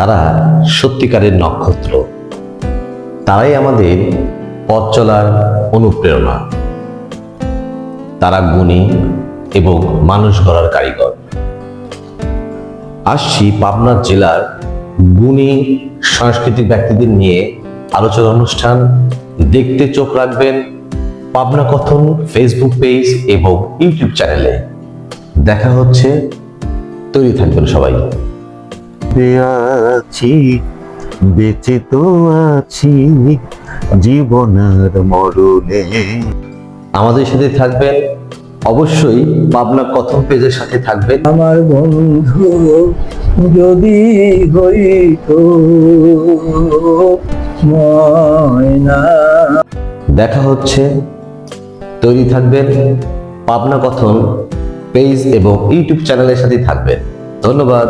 তারা সত্যিকারের নক্ষত্র। তারাই আমাদের পথ চলার অনুপ্রেরণা। তারা গুণী এবং মানুষ গড়ার কারিগর। আসছি পাবনা জেলার গুণী সাংস্কৃতিক ব্যক্তিদের নিয়ে আলোচনা অনুষ্ঠান। দেখতে চোখ রাখবেন পাবনা কথন ফেসবুক পেজ এবং ইউটিউব চ্যানেলে দেখা হচ্ছে, তৈরি থাকবেন সবাই। আছি বেঁচে তো আছি জীবনার মরণে। আমাদের সাথে থাকবেন অবশ্যই পাবনা কথন পেজের সাথে থাকবেন। আমার বন্ধু যদি হইতো ময়না। দেখা হচ্ছে তৈরি থাকবেন পাবনা কথন পেজ এবং ইউটিউব চ্যানেলের সাথে থাকবেন। ধন্যবাদ।